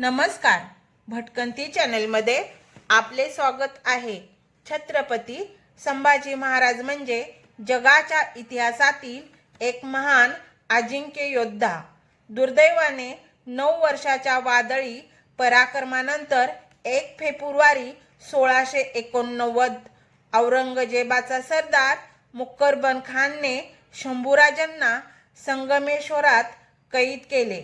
नमस्कार. भटकंती चॅनलमध्ये आपले स्वागत आहे. छत्रपती संभाजी महाराज म्हणजे जगाच्या इतिहासातील एक महान अजिंक्य योद्धा. दुर्दैवाने नऊ वर्षाच्या वादळी पराक्रमानंतर एक फेब्रुवारी सोळाशे एकोणनव्वद औरंगजेबाचा सरदार मुक्करबन खानने शंभूराजांना संगमेश्वरात कैद केले.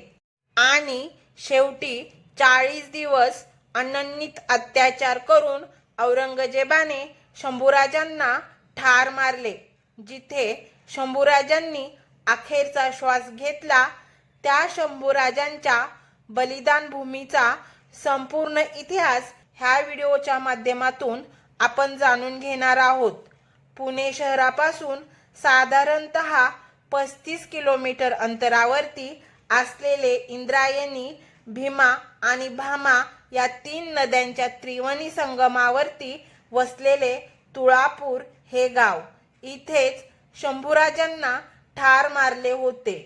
आणि शेवटी चाळीस दिवस अनन्नित अत्याचार करून औरंगजेबाने शंभूराजांना ठार मारले. जिथे शंभूराजांनी अखेरचा श्वास घेतला त्या शंभूराजांच्या बलिदान भूमीचा संपूर्ण इतिहास ह्या व्हिडिओच्या माध्यमातून आपण जाणून घेणार आहोत. पुणे शहरापासून साधारणत पस्तीस किलोमीटर अंतरावरती असलेले इंद्रायणी भीमा आणि भामा या तीन नद्यांच्या त्रिवणी संगमावरती वसलेले तुळापूर हे गाव. इथेच शंभूराजांना ठार मारले होते.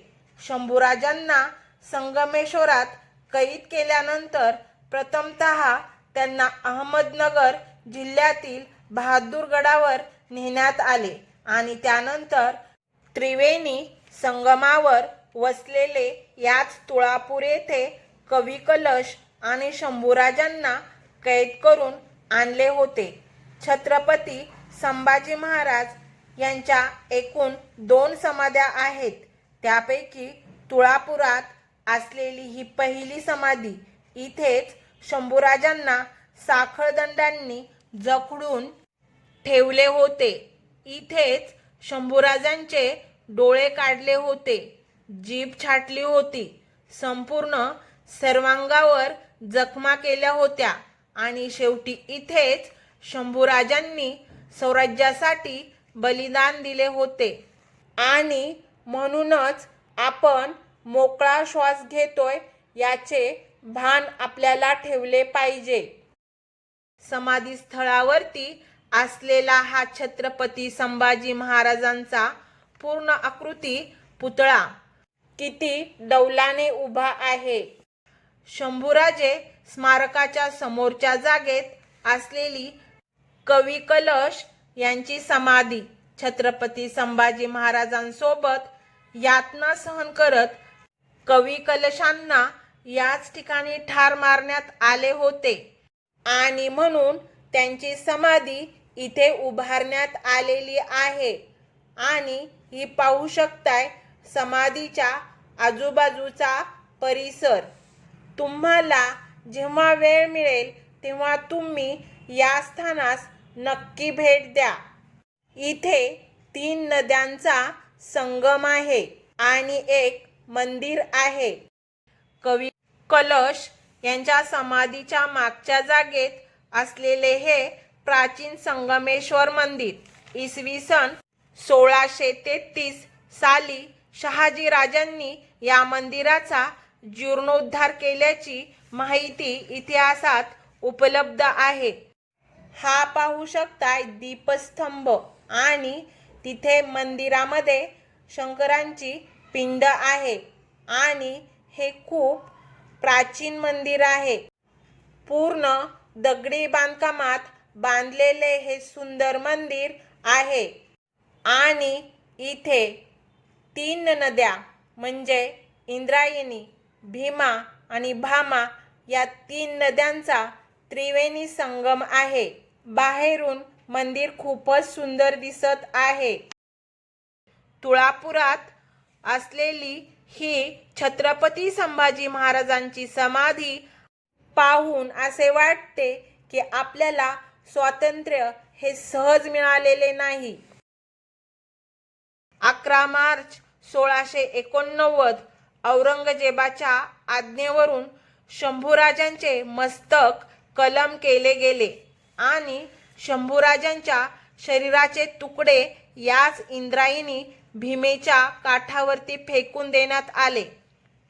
शंभूराजांना संगमेश्वरात कैद केल्यानंतर प्रथमतः त्यांना अहमदनगर जिल्ह्यातील बहादूरगडावर नेण्यात आले आणि त्यानंतर त्रिवेणी संगमावर वसलेले याच तुळापूर येथे कवी कलश आणि शंभूराजांना कैद करून आणले होते. छत्रपती संभाजी महाराज यांच्या एकूण दोन समाध्या आहेत. त्यापैकी तुळापुरात असलेली ही पहिली समाधी इथेच शंभूराजांना साखळदंडांनी जखडून ठेवले होते. इथेच शंभूराजांचे डोळे काढले होते. जीभ छाटली होती. संपूर्ण सर्वांगावर जखमा केल्या होत्या. आणि शेवटी इथेच शंभूराजांनी स्वराज्यासाठी बलिदान दिले होते. आणि म्हणूनच आपण मोकळा श्वास घेतोय याचे भान आपल्याला ठेवले पाहिजे. समाधी स्थळावरती असलेला हा छत्रपती संभाजी महाराजांचा पूर्ण आकृती पुतळा किती डौलाने उभा आहे. शंभूराजे स्मारकाच्या समोरच्या जागेत असलेली कवी कलश यांची समाधी छत्रपती संभाजी महाराजांसोबत यातना सहन करत कवी कलशांना याच ठिकाणी ठार मारण्यात आले होते. आणि म्हणून त्यांची समाधी इथे उभारण्यात आलेली आहे. आणि ही पाहू शकताय समाधीच्या आजूबाजूचा परिसर. तुम्हाला जेव्हा वेळ मिळेल तेव्हा तुम्ही या स्थानास नक्की भेट द्या. इथे तीन नद्यांचा संगम आहे आणि एक मंदिर आहे. कवी कलश यांच्या समाधीच्या मागच्या जागेत असलेले हे प्राचीन संगमेश्वर मंदिर. इसवी सन सोळाशे तेहतीस साली शहाजी राजांनी या मंदिराचा जीर्णोद्धार केल्याची माहिती इतिहासात उपलब्ध आहे. हा पाहू शकताय दीपस्तंभ आणि तिथे मंदिरामध्ये शंकरांची पिंड आहे आणि हे खूप प्राचीन मंदिर आहे. पूर्ण दगडी बांधकामात बांधलेले हे सुंदर मंदिर आहे आणि इथे तीन नद्या म्हणजे इंद्रायणी भीमा आणि भामा या तीन नद्यांचा त्रिवेणी संगम आहे. बाहेरून मंदिर खूपच सुंदर दिसत आहे. तुळापुरात असलेली ही छत्रपती संभाजी महाराजांची समाधी पाहून असे वाटते की आपल्याला स्वातंत्र्य हे सहज मिळालेले नाही. अकरा मार्च सोळाशे एकोणनव्वद औरंगजेबाच्या आज्ञेवरून शंभूराजांचे मस्तक कलम केले गेले आणि शंभूराजांच्या शरीराचे तुकडे याच इंद्रायणी भीमेच्या काठावरती फेकून देण्यात आले.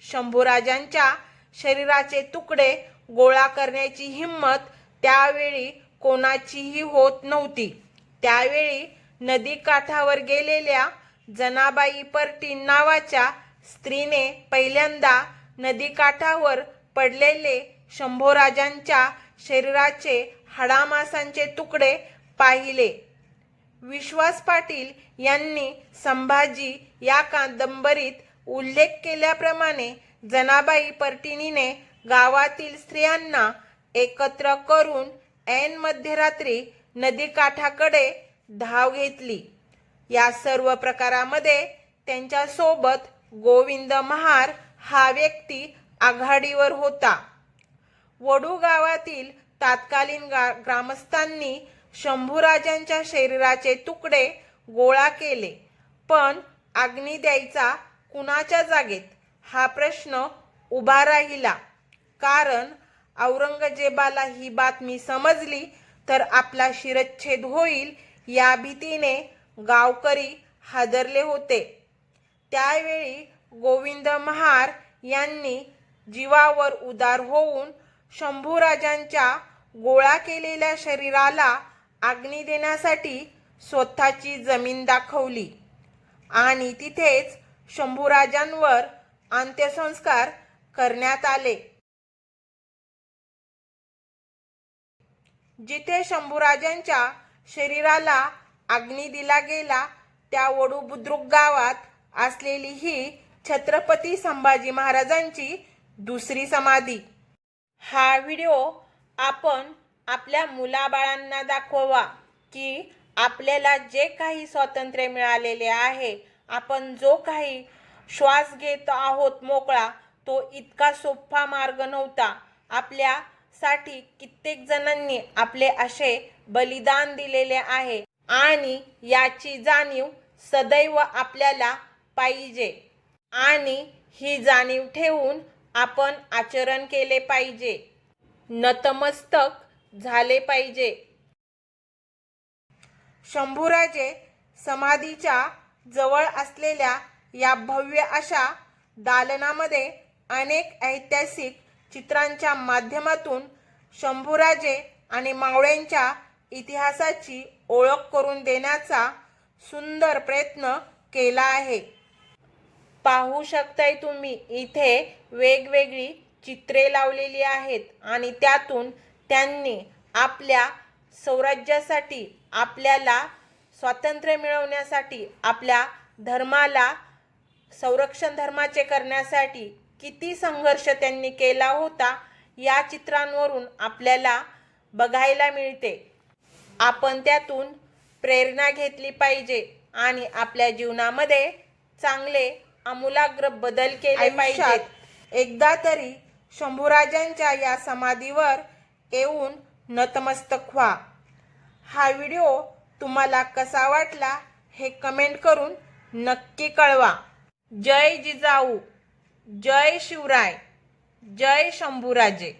शंभूराजांच्या शरीराचे तुकडे गोळा करण्याची हिंमत त्यावेळी कोणाचीही होत नव्हती. त्यावेळी नदी काठावर गेलेल्या जनाबाई परटी नावाच्या स्त्रीने पहिल्यांदा नदीकाठावर पडलेले शंभोराजांच्या शरीराचे हाडामासांचे तुकडे पाहिले. विश्वास पाटील यांनी संभाजी या कादंबरीत उल्लेख केल्याप्रमाणे जनाबाई पर्टिनीने गावातील स्त्रियांना एकत्र करून ऐन मध्यरात्री नदीकाठाकडे धाव घेतली. या सर्व प्रकारामध्ये त्यांच्यासोबत गोविंद महार हा व्यक्ती आघाडीवर होता. वडू गावातील तात्कालीन गा ग्रामस्थांनी शंभूराजांच्या शरीराचे तुकडे गोळा केले. पण अग्नी द्यायचा कुणाच्या जागेत? हा प्रश्न उभा राहिला. कारण औरंगजेबाला ही बातमी समजली तर आपला शिरच्छेद होईल या भीतीने गावकरी हादरले होते. त्यावेळी गोविंद महार यांनी जीवावर उदार होऊन शंभूराजांच्या गोळा केलेल्या शरीराला अग्नी देण्यासाठी स्वतःची जमीन दाखवली. आणि तिथेच शंभूराजांवर अंत्यसंस्कार करण्यात आले. जिथे शंभूराजांच्या शरीराला अग्नी दिला गेला त्या वडू बुद्रुक गावात असलेली ही छत्रपती संभाजी महाराजांची दुसरी समाधी. हा व्हिडिओ आपण आपल्या मुलाबाळांना दाखवा की आपल्याला जे काही स्वातंत्र्य मिळालेले आहे आपण जो काही श्वास घेत आहोत मोकळा तो इतका सोपा मार्ग नव्हता. आपल्यासाठी कित्येक जणांनी आपले असे बलिदान दिलेले आहे आणि याची जाणीव सदैव आपल्याला पाहिजे. आणि ही जाणीव ठेवून आपण आचरण केले पाहिजे. नतमस्तक झाले पाहिजे. शंभूराजे समाधीच्या जवळ असलेल्या या भव्य अशा दालनामध्ये अनेक ऐतिहासिक चित्रांच्या माध्यमातून शंभूराजे आणि मावळ्यांच्या इतिहासाची ओळख करून देण्याचा सुंदर प्रयत्न केला आहे. पाहू शकताय तुम्ही. इथे वेगवेगळी चित्रे लावलेली आहेत आणि त्यातून त्यांनी आपल्या स्वराज्यासाठी आपल्याला स्वातंत्र्य मिळवण्यासाठी आपल्या धर्माला संरक्षण धर्माचे करण्यासाठी किती संघर्ष त्यांनी केला होता या चित्रांवरून आपल्याला बघायला मिळते. आपण त्यातून प्रेरणा घेतली पाहिजे आणि आपल्या जीवनामध्ये चांगले आमूलाग्र बदल केले पाहिजेत. एकदा तरी शंभूराजांच्या या समाधीवर येऊन नतमस्तक व्हा. हा व्हिडिओ तुम्हाला कसा वाटला हे कमेंट करून नक्की कळवा. जय जिजाऊ जय शिवराय जय शंभूराजे.